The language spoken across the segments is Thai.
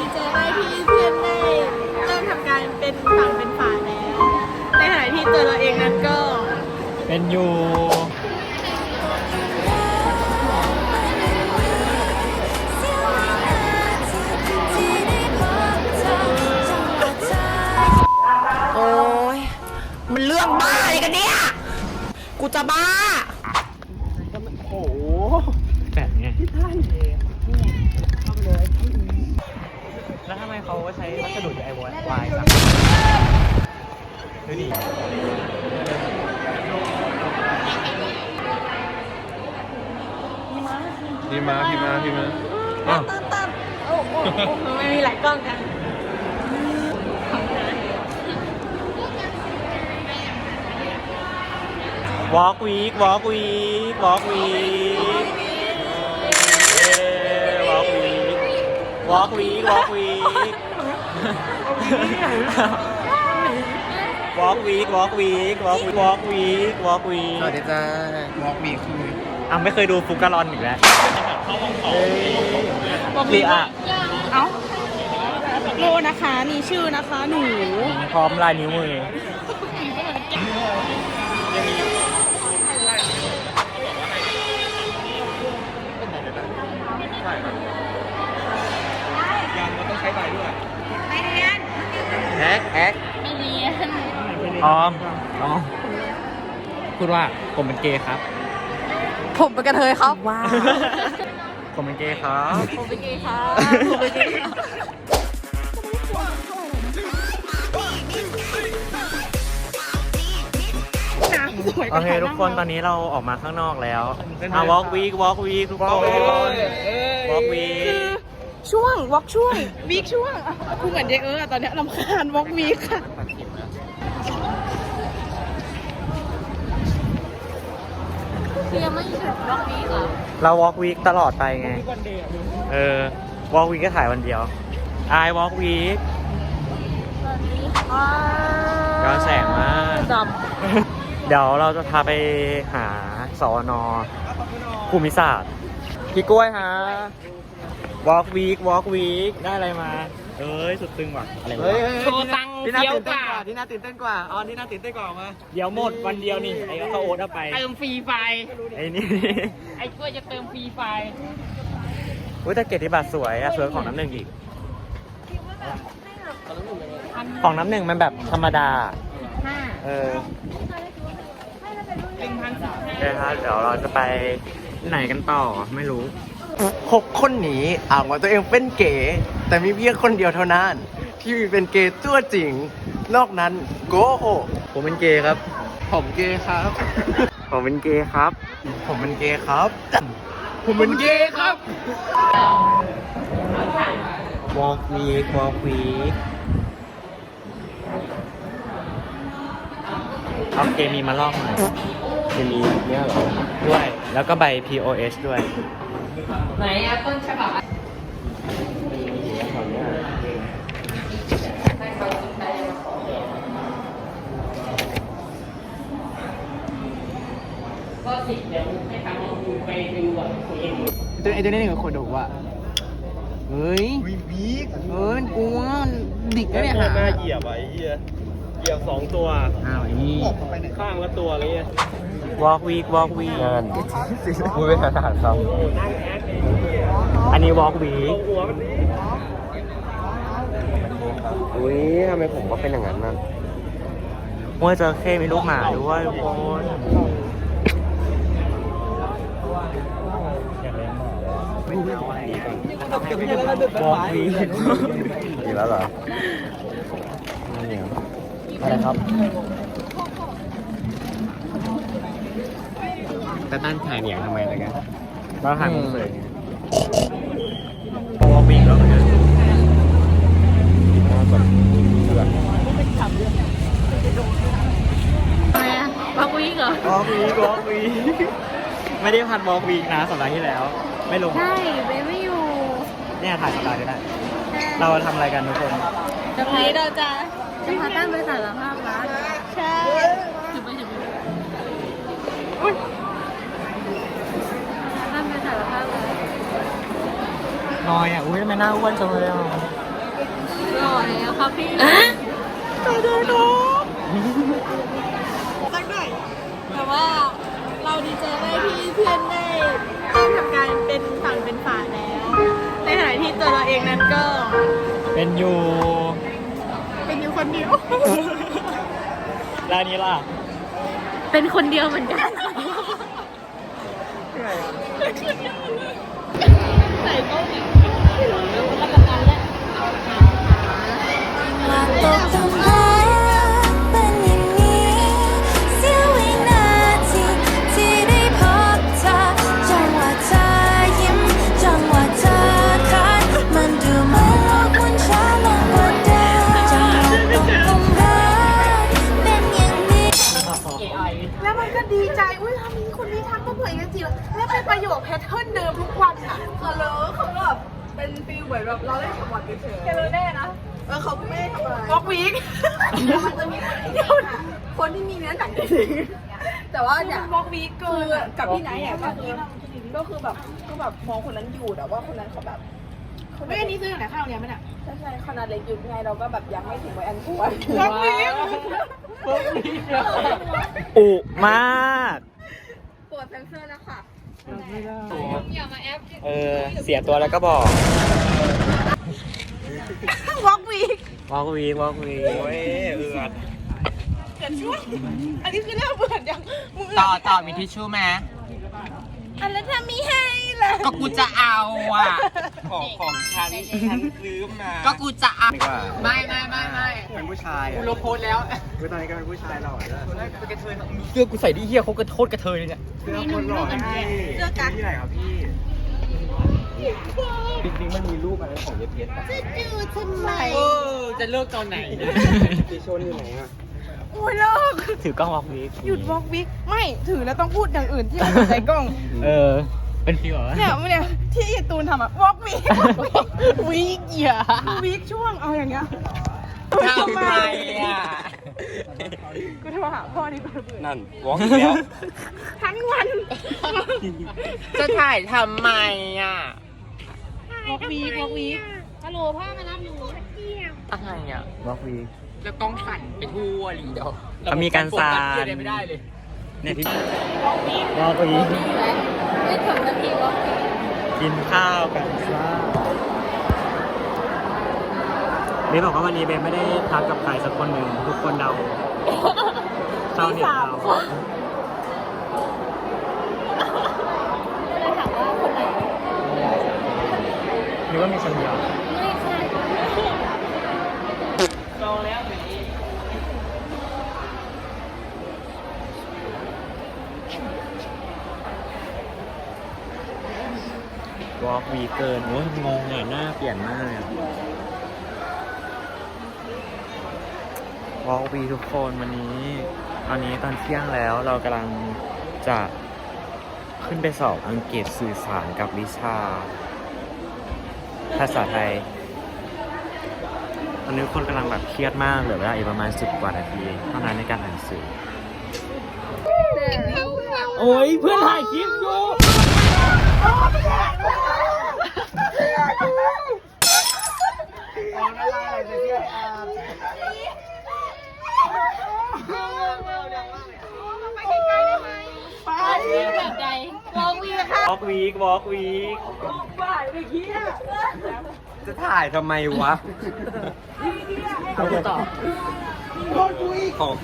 ดีใจมากที่เพื่อนได้เริ่มทำการเป็นฝั่งเป็นฝาแล้ว ในขณะที่ตัวเราเองนั้นก็ เป็นอยู่โอ้ยมันเรื่องบ้าอะไรกันเนี่ย กูจะบ้าแปดไง แล้วทำไมเขาใช้วัสดุไอววายจังดูดิพี่มาพี่มาพี่มาอ้าวโอ้โหไม่มีหลายกล้องกันวอล์กวีกวอล์กวีกวอล์กวีกวอล์กวีกวอล์กวีกวอล์กวีก วอล์กวีกวอล์กวีกวอล์กวอล์กวีกวอล์กวีสวัสดีจ้าวอล์กบีคืออะไม่เคยดูฟุกการอนอีกแล้วหรืออะเอ้าโลนะคะมีชื่อนะคะหนู พร้อมลายนิ้วมือ แฮกแฮก ออมออม พูดว่าผมเป็นเกย์ครับ ผมเป็นกระเทยครับว้าวผมเป็นเกย์ครับ ผมเป็นเกย์ค่ะผมเป็นเกย์ค่ะโอเคทุกคนตอนนี้เราออกมาข้างนอกแล้วอะ walk week walk week ทุกคน walk week ช่วงวอล์กช่วงวีคช่วงอะกูเหมือนเด็กเอออะตอนเนี้ยลำคาญวอล์กวีค ค่ะเรา walk week ตลอดไปไง เออ walk week ก็ถ่ายวันเดียว I walk week ย้อนแสงมากดเดี๋ยวเราจะพาไปหาสอนอภูมิศาสตร์พี่กล้วยฮะ walk week walk week ได้อะไรมา เอ้ย สุดตึงว่ะ อะไรวะำโชว์ตังค์ ที่น่าเฟี้ยวตื่นกเต้นว่ากว่าที่น่าตื่นเต้นกว่าออนที่น่าตื่นเต้นกว่าออกมาเดี๋ยวหมดวันเดียวนี่ไอ้ก็เขาโอ๊ตเอาไปเติมฟรีไฟล์ไอ้นี่ ไอ้กล้วยจะเติมฟรีไฟล์อุ้ยแต่เกียรติบัตรสวยอะสวยกว่าของน้ำหนึ่งอีกของน้ำหนึ่งมันแบบธรรมดา ห้าเออหนึ่งพันสิบห้าเดี๋ยวครับเดี๋ยวเราจะไปไหนกันต่อไม่รู้ หกคนนี้อ่างว่าตัวเองเป็นเก๋ แต่มีเพียงคนเดียวเท่านั้น ที่มีเป็นเกย์ตัวจริง นอกนั้นโกหกผมเป็นเกย์ครับ ผมเกย์ครับ ผมเป็นเกย์ครับ ผมเป็นเกย์ครับ ผมเป็นเกย์ครับ walk week walk week เอาเกมีมาลอกหน่อยเกมีเนี่ยเหรอ ด้วย แล้วก็ใบ POS ด้วย ไหนอะต้นฉบับอะ ก็สิเดี๋ยวให้ทางคุณไปดูก่อนคุยเอง ตัว ไอ้ตัวนี้เป็นคนดูว่าเฮ้ยวีกเฮ้ยกูว่าดิกแล้วเนี่ยหาเหยียบอะไอ้เหี้ยเหยียบสองตัว อ้าวไอ้นี่ข้างละตัวอะไรเงี้ย walk week walk week งานพูดไม่ทันขาดคอันนี้ walk week หัวมันำอุ้ยทำไมผมก็เป็นอย่างนั้นนั่นมัวเจอเข้มีลูกหมาด้วยทุกคน บอกวีอีกแล้วเหรออะไรครับแต่ตั้นถ่ายเหนียงทำไมล่ะกันเราหันมุมเลยบอกวีแล้วเหมือนกันทำไมอะวอล์กวีคเหรอบอกวีบอกวีไม่ได้พันบอกวีนะสัปดาห์ที่แล้ว ไม่ลง ใช่เบนไม่อยู่เนี่ยถ่ายสัปดาห์นี้แหละเราทำอะไรกันทุกคนวันนี้เราจะจะพาตั้งไปสารภาพรักใช่ถือไปถือไปตั้งไปสารภาพรักน้อยอะ อุ้ยทำไมหน้าอ้วนจังเลยอะหล่อแล้วครับพี่สักหน่อยแต่ว่าเราดีใจได้ที่เพื่อนได้ ได้ทำการเป็นฝั่งเป็นฝาแล้ว ในขณะที่ตัวเราเองนั้นก็เป็นอยู่ เป็นอยู่คนเดียว แล้วอันนี้ล่ะ เป็นคนเดียวเหมือนกันใป็นประโยคแพทเทิร์นเดิมทุกวันอะเขาเลอเขาแบบเป็นฟีลเหมือนแบบเราเล่นสปอร์ตเฉยๆแค่รู้แน่นะแล้วเขาไม่ได้ทำอะไรวอล์กวีคมันจะมีคนที่คนที่มีเนื้อหนังจริงๆแต่ว่าเนี่ยวอล์กวีคคือกับพี่ไนท์อะก็คือก็คือแบบก็แบบมองคนนั้นอยู่แต่ว่าคนนั้นเขาแบบไม่อันนี้ซื้อจากไหนข้าวเนี่ยมันอะใช่ใช่ขนาดเล็กอยู่ไงเราก็แบบยังไม่ถึงวัยอันควรวอล์กวีคอุมากปวดเซนเซอร์แล้วค่ะ เออ เสียตัวแล้วก็บอกวอล์กวีควอล์กวีวอล์กวีโอ้ยเอือดเกิดช่วยอันนี้คือเรื่องเบื่อยังมึงต่อต่อมีทิชชู่ไหม อันแล้วถ้ามีให้ล่ะก็กูจะเอาอะ ของของฉันฉันซื้อมาก็กูจะเอาดีกว่าไม่ไม่ไม่ไม่เป็นผู้ชายกูอะลบโพสต์แล้วคือตอนนี้ก็เป็นผู้ชายหล่อแล้วเสื้อกูใส่ดิเฮียเขาก็โทษกระเทยเลยเนี่ยเสื้อคนหล่อให้เสื้อกันที่ไหนครับพี่จริงๆมันมีรูปอะไรของเยเพชรป่ะเออจะเลิกตอนไหนนะปีชนอยู่ไหนอะโอ้ยเลิกถือกล้องวอล์กวีหยุดวอล์กวิกไม่ถือแล้วต้องพูดอย่างอื่นที่ไม่สนใจกล้อง เออ เป็นฟิวเหรอเนี่ยเนี่ยที่ไอ้ตูนทำอะวอล์กวิกวิกอย่าวิกช่วงเอาอย่างเงี้ยทำไมอะกูโทรหาพ่อนี่กูระเบื่อนั่นวอล์กอีกแล้วทั้งวันจะถ่ายทำไมอะวอล์กวิกวอล์กวิกฮัลโหลพ่อมารับหนูอะไรอะ วอล์กวี แล้วกล้องสั่นไปทั่วหลีเดียวเขามีการสั่น โฟกัสเหี้ยอะไรไม่ได้เลย เนี่ยที่วอล์กวีกินข้าวกันซ่าเบนบอกว่าวันนี้เบนไม่ได้ทักกับใครสักคนหนึ่งทุกคนเดาชาวเน็ตเดาหรือว่ามีฉันเดียว วอล์กวีเกินโอ้ยงงอะหน้าเปลี่ยนมากวอล์กวีทุกคนวันนี้ตอนนี้ตอนเที่ยงแล้วเรากำลังจะขึ้นไปสอบอังกฤษสื่อสารกับวิชา ภาษาไทย ตอนนี้คนกำลังแบบเครียดมากเหลือเวลาอีกประมาณสิบกว่านาทีเท่านั้นในการอ่านหนังสือ โอ้ยเพื่อนถ่ายคลิปอยู่ แบบใด วอล์กวีควอล์กวีกวอล์กวีกจะถ่ายทำไมวะเขาจะตอบของ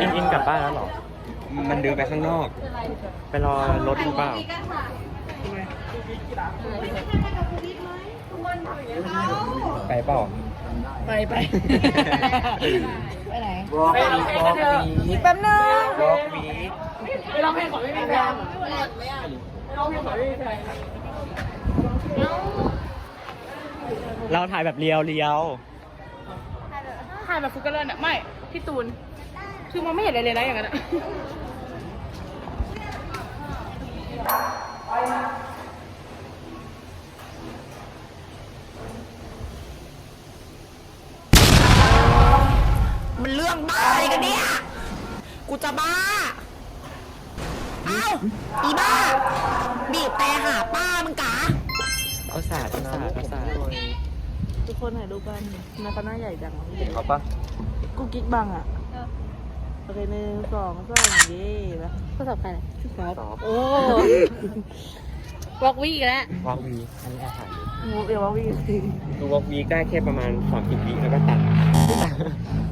อินอินกลับบ้านแล้วเหรอ มันเดินไปข้างนอก ไปรอรถหรือเปล่าไปเปล่า ไปไปวอล์กวีวอล์กวีแป๊บนึงวอล์กวีเราถ่ายแบบเรียวเรียวถ่ายแบบฟุกเกอร์เลนอะไม่พี่ตูนคือมันไม่เห็นอะไรเลยนะอย่างนั้นอะ มันเรื่องบ้าอะไรกันเนี่ย กูจะบ้าอ้อ้าอีบ้า บีบแต่หาป้ามึงกะเอาศาสตร์เอาศาสตร์เอาศาสตร์ทุกคนถ่ายรูปกันนาคาหน้าใหญ่จังเอาปะกูกิ๊กบังอะโอเคหนึ่งสองสามเย่แล้วโทรศัพท์ใครเนี่ยครับสองโอ้ วอกวี่อีกแล้ววอล์กวีอันนี้อาหารงูเดี๋ยวว่าวิ่งดูวอล์กวีคได้แค่ประมาณสามสิบวิแล้วก็ตัด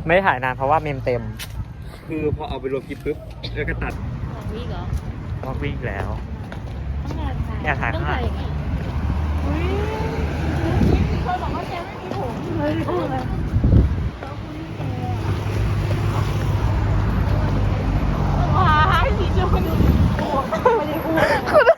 ไม่ได้ถ่ายนานเพราะว่าเมมเต็ม คือพอเอาไปรวมคลิปปุ๊บแล้วก็ตัดวอกวี่เหรอวอล์กวีอีกแล้ว ต้องการถ่ายอยากถ่ายต้องข้างหลัถ่ายงอย่างนี้คนบอกว่าแกไม่มีผมเฮ้ยโอ้ยว้ายสีชมพูโอ้ไม่ได้อ้วนวอกวี่ก็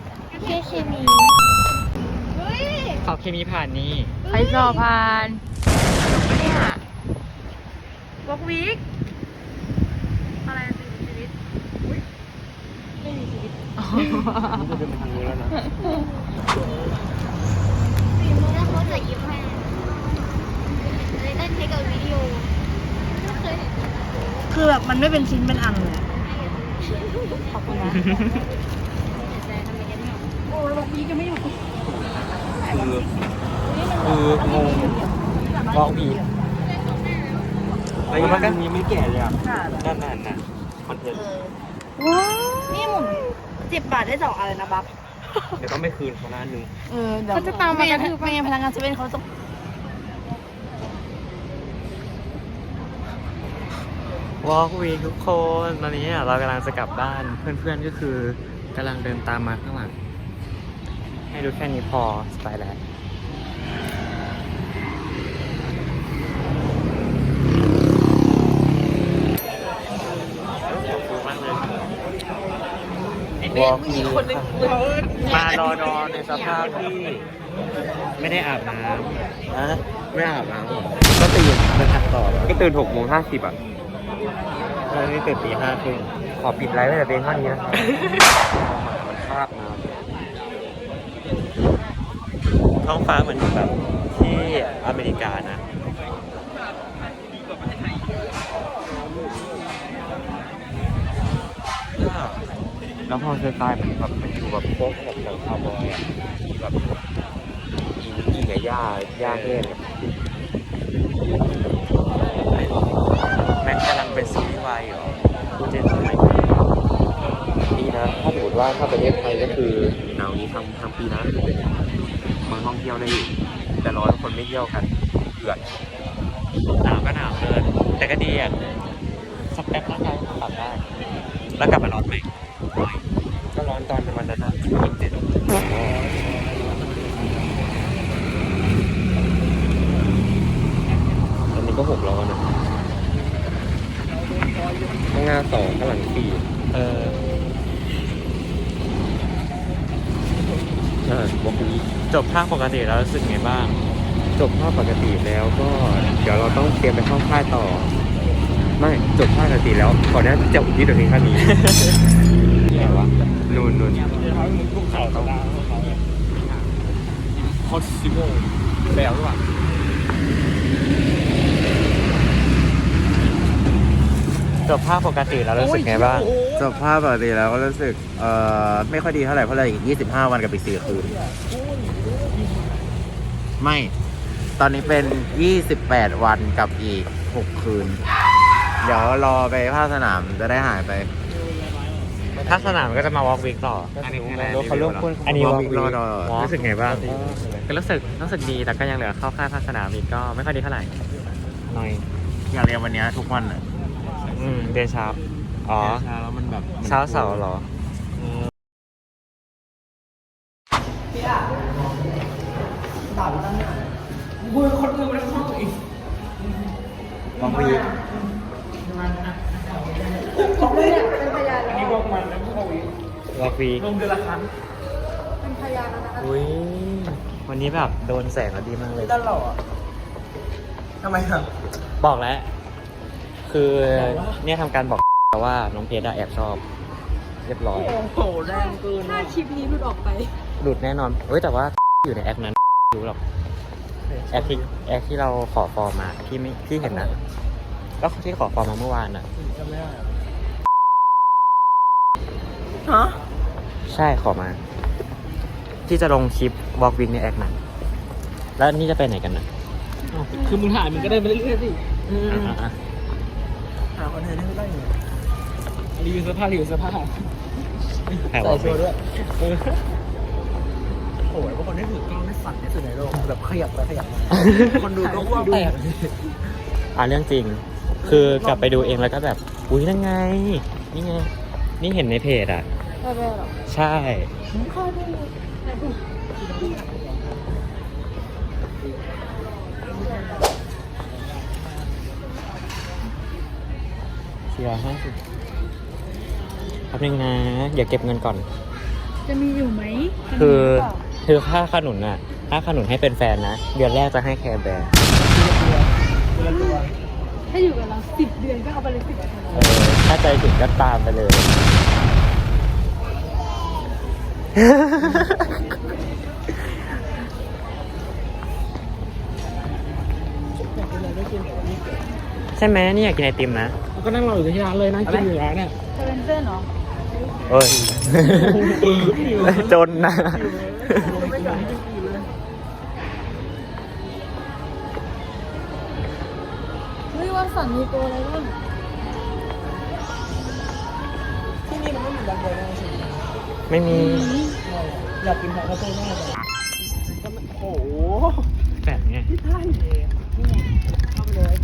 แค่เคมีสอบเคมีผ่านนี่ไปสอบผ่านเนี่ยวอกวีคอะไรสิชีวิตจะเป็นทางนี้แล้วนะฝีมือแล้วเขาจะยิ้มให้เลยได้เทคกับวิดีโอไม่เคยเห็นคือแบบมันไม่เป็นชิ้นเป็นอันเลยขอบคุณนะ โอ้วอกวีคก็ไม่อยู่คือคืองงวอล์กวีกไอ้ยมันก็ยังไม่แก่เลยอะนั่นนั่นน่ะคอนเทนต์ว้าวนี่หมุนสิบบาทได้สองอะไรนะบัฟเดี๋ยวต้องไม่คืนเขาหน้าหนึ่งเออเดี๋ยวเขาจะตามมากระทืบไม่งั้นพนักงานเซเว่นเขาจะวอล์กวีทุกคนตอนนี้อะเรากำลังจะกลับบ้านเพื่อนๆก็คือกำลังเดินตามมาข้างหลัง ให้ดูแค่นี้พอสไปแล้ววอล์กวีมารอนอนในสภาพที่ไม่ได้อาบน้ำนะไม่อาบน้ำก็ตื่นมาถัดต่อก็ตื่นหกโมงห้าสิบอะเราไม่ตื่นตีห้าครึ่งขอปิดไลฟ์ไว้แต่เพียงเท่านี้นะครับ มันคาบน้ ท้องฟ้าเหมือนแบบที่อเมริกานะแล้วพอเซอร์ไซน์มันแบบมันอยู่แบบโป๊กแบบของคาวบอยอะมีแบบกินกับหญ้าหญ้าแห้งแม็กกำลังเป็นซีรีส์วายเหรอพูดเจนใช่ไหมดีนะ ถ้าสมมติว่าถ้าประเทศไทยก็คือหนาวนี้ทั้งทั้งปีนะ มืองท่องเที่ยวได้อยู่ แต่ร้อนคนไม่เที่ยวกันเดือดหนาวก็หนาวเกินแต่ก็ดีอะสักแป๊บร่างกายก็ปรับได้ แล้วกลับมาร้อนไหมก็ร้อนตอนประมาณนั้นนะยี่สิบเจ็ดอันนี้ก็หกร้อนนะข้างหน้าสองข้างหลังสี่เออ ช่บอกนี้จบภาคปกติแล้วรู้สึกไงบ้าง จบภาพปกติแล้วก็เดี๋ยวเราต้องเตรียมไปเข้าค่ายต่อ ไม่จบภาพปกติแล้วก่อนหน้าจะอุทิศตัวเองแค่นี้ไหนวะนูนนูนคอสซิโมแล้วหรือเปล่าจบภาคปกติแล้วรู้สึกไงบ้าง สภาพปกติแล้วก็รู้สึกเอ่อไม่ค่อยดีเท่าไหร่เพราะเราอีก 25 วันกับอีก 4 คืน ไม่ ตอนนี้เป็น 28 วันกับอีก 6 คืน เดี๋ยวรอไปภาคสนามจะได้หายไปถ้าสนามก็จะมาวอล์กวิกต่อ อันนี้เขาเริ่มพูดอันนี้ Walk walk week week รอรอ walk รู้สึกไงบ้างก็รู้สึกรู้สึกดีแต่ก็ยังเหลือเข้าค่ายภาคสนามอีกก็ไม่ค่อยดีเท่าไหร่หน่อยอยากเรียนวันเนี้ยทุกวันอะอืมเรียนเช้า อ๋อเช้าแล้วมันแบบเช้าเสาร์เหรอวอล์กวีกวอล์กวีคลงเดือนละครั้งเป็นพยานแล้วนะคะอุ้ย วันนี้แบบโดนแสงแล้วดีมากเลยตลอดทำไมครับ บอกแล้ว คือเนี่ยทำการบอก ว่าน้องเพชรอะแอบชอบ เรียบร้อยโอ้โหแรงเกินถ้าคลิปนี้หลุดออกไป หลุดแน่นอนเฮ้ยแต่ว่าอยู่ในแอปนั้นรู้หรอกแอปที่แอปที่เราขอฟอร์มมาที่ไม่ที่เห็นนะก็ที่ขอฟอร์มมาเมื่อวานอะจำไม่ได้อะฮะใช่ขอมา ที่จะลงคลิปวอล์กวินในแอปนั้น แล้วนี่จะไปไหนกันนะคือมึงถ่ายมึงก็ได้ไปเรื่อยๆสิอะอะหาคอนเทนต์ให้ได้ไง รีวิวเสื้อผ้ารีวิวเสื้อผ้าถ่ายวใส่อล์กโชวินว์ด้วยโอ้ยพวกคนที่ถือกล้องได้สั่นที่สุดในโลกแบบขยับไปขยับมาคนดูก็ว่าแตกอะเรื่องจริง คือกลับไปดูเองแล้วก็แบบ อุ้ยนั่นไง นี่ไง นี่เห็นในเพจอะได้ไหมหรอใช่สี่ร้อยห้าสิบแป๊บนึงนะเดี๋ยวเก็บเงินก่อน จะมีอยู่ไหมคือคือค่าขนุนอะ ค่าขนุนให้เป็นแฟนนะ เดือนแรกจะให้แคร์แบร์ถ้าอยู่กับเราสิบเดือนก็เอาไปเลยสิบเออถ้าใจถึงก็ตามไปเลย ใช่ไหมนี่อยากกินไอติมนะ ก็นั่งรออยู่ที่ร้านเลยนั่งกินอยู่ร้านเนี่ยเทเวนเซอร์เนาะ เอ้ย จนนะ เฮ้ยวันสันมีโปรอะไรบ้างที่นี่มันไม่มีดังเลยนะสิไม่มี อยากกินผักข้าวต้มมากเลยโอ้โหแบบไงใช่เลยนี่ไงเข้าไปเลย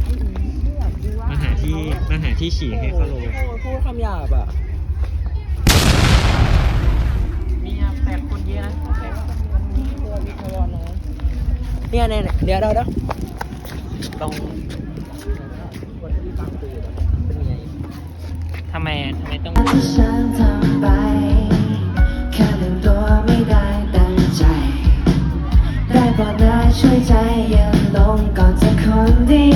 ไม่อยากดูว่ามาหาที่มาหาที่ฉี่ให้เขาโรยโอ้โหพูดคำหยาบอะ เยอะนะแปดคนเยอะเนี่ยเนี่ยเนี่ยเดี๋ยวเดี๋ยวเดี๋ยวต้องคนที่ฟังตื่นเป็นไงทำไมทำไมต้องที่ฉันทำไปแค่ลืมตัวไม่ได้ตั้งใจ ได้โปรดได้ช่วยใจเย็นลงก่อนจะคนดี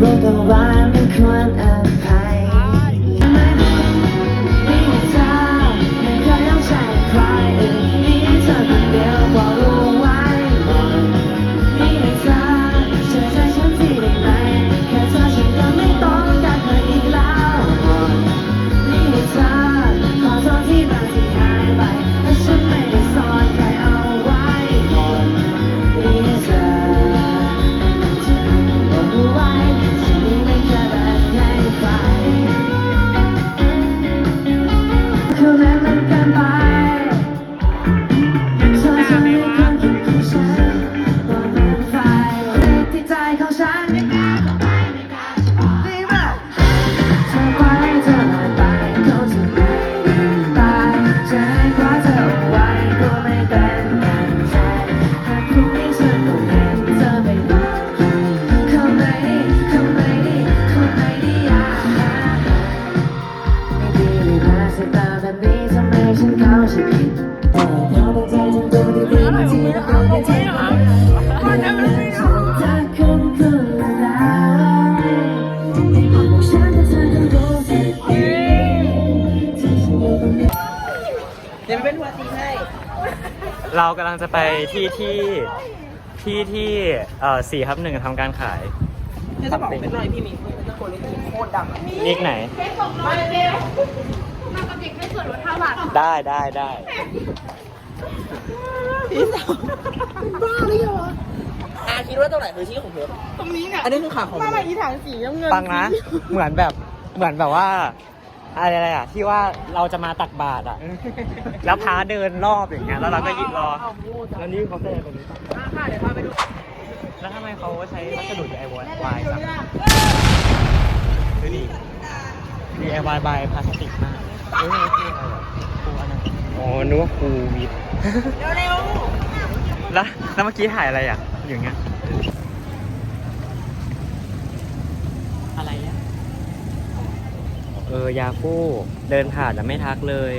รู้ตัวว่า ลังจะไปที่ที่ที่ที่เอ่อสี่ทับหนึ่งทำการขายเดี๋ยวจะบอกเป็นหน่อยพี่มิงเป็นคนเล่นโคตรดังอะอีกไหนได้ได้ได้บ้าหรือยังวะอาคิดว่าตรงไหนคือที่ของเธอตรงนี้เนี่ยอันนี้คือขาของมามึงมาอีถังสีน้ำเงิน ฟังนะ เหมือนแบบเหมือนแบบว่า อะไรอะไรอะ ที่ว่าเราจะมาตักบาตรอะ แล้วพาเดินรอบอย่างเงี้ยแล้วเราก็ยืนรอแล้วนี่เขาแสดงตรงนี้แล้วทำไมเขาใช้วัสดุ DIY สักดูดิ DIY บายพลาสติกมากเฮ้ยนี่คืออะไรวะครูอันนั้นอ๋อนึกว่าครูวิทย์เร็วแล้วแล้วเมื่อกี้ถ่ายอะไรอะ อย่างเงี้ย อะไรอะเออยาคู่เดินผ่านแล้วไม่ทักเลย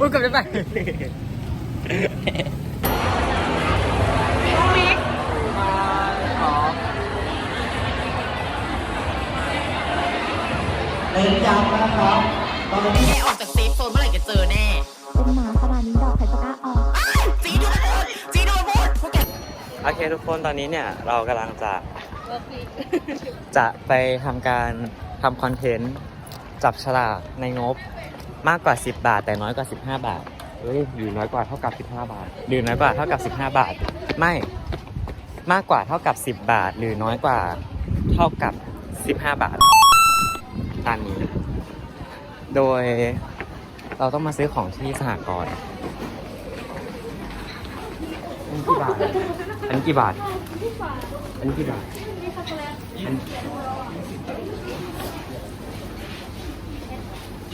อุ้ยกลับได้ไปออกจากเซฟโซนเมื่อไหร่จะเจอแน่เป็นหมาขนาดนี้ดอกใครจะกล้าออกจีโดนพูดจีโดนพูดพวกแกโอเคทุกคนตอนนี้เนี่ยเรากำลังจะ จะไปทำการทำคอนเทนต์จับฉลากในงบมากกว่า 10 บาท แต่น้อยกว่า 15 บาทเฮ้ยอยู่น้อยกว่าเท่ากับ 15 บาทหรือน้อยกว่าเท่ากับ 15 บาท ไม่มากกว่าเท่ากับ 10 บาท หรือน้อยกว่าเท่ากับ 15 บาทตามนี้โดยเราต้องมาซื้อของที่สหกรณ์อันกี่บาท อันกี่บาท อันกี่บาท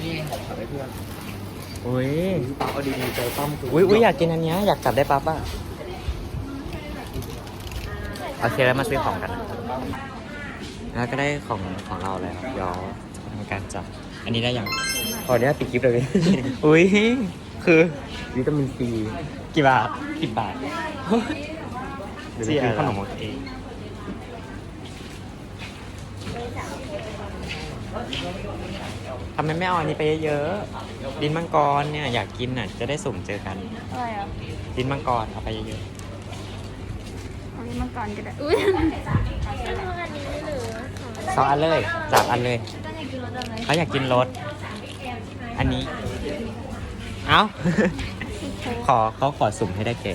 นี่ของขวัญให้เพื่อนอุ้ยปั๊บเอาดีๆใจปั้มคืออุ้ยอุ้ยอยากกินอันเนี้ยอยากจับได้ปั๊บอะโอเคแล้วมาซื้อของกันนะครับแล้วก็ได้ของของเราแล้วเดี๋ยวทำการจับ อันนี้ได้ยังขออนุญาตปิดคลิปเลยอุ้ยคือวิตามินซีกี่บาทสิบบาทเดี๋ยวไปซื้อขนมของตัวเอง ทำไมไม่เอาอันนี้ไปเยอะๆดินมังกรเนี่ยอยากกินอะจะได้สุ่มเจอกัน อะไรอะดินมังกรเอาไปเยอะอันนี้มังกรก็ได้อุ้ยๆสองอันเลยสามอันเลยเขาอยากกินรสอันนี้ เอ้า ขอเขาขอสุ่มให้ได้เก๋